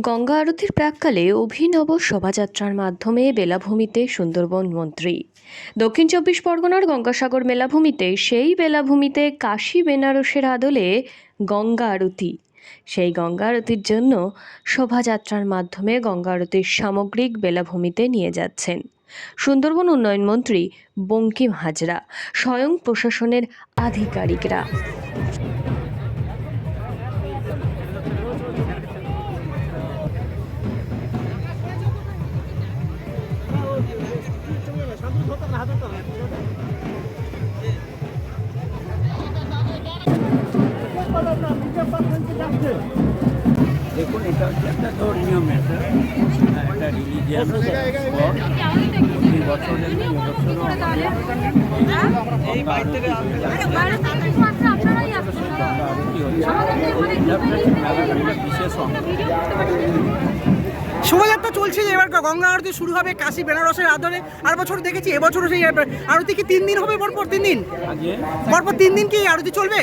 গঙ্গা আরতির প্রাককালে অভিনব শোভাযাত্রার মাধ্যমে বেলাভূমিতে সুন্দরবন মন্ত্রী। দক্ষিণ চব্বিশ পরগনার গঙ্গাসাগর মেলাভূমিতে সেই বেলাভূমিতে কাশী বেনারসের আদলে গঙ্গা আরতি। সেই গঙ্গা আরতির জন্য শোভাযাত্রার মাধ্যমে গঙ্গা আরতির সামগ্রিক বেলাভূমিতে নিয়ে যাচ্ছেন। সুন্দরবন উন্নয়ন মন্ত্রী বঙ্কিম হাজরা, স্বয়ং প্রশাসনের আধিকারিকরা। দেখুন এটা হচ্ছে একটা ধর্মীয় ম্যাটার একটা রিলিজিয়াস প্রতি বছরের বছরও এই বাড়ি থেকে আরতি হচ্ছে। এটা মেলার একটা বিশেষ অঙ্গ। শোভাযাত্রা চলছে যে এবার গঙ্গা আরতি শুরু হবে কাশি বেনারসের আদরে আর বছর দেখেছি এবছরও সেই আরতি। কি তিন দিন হবে পরপর তিন দিন? পরপর তিন দিন কি আরতি চলবে?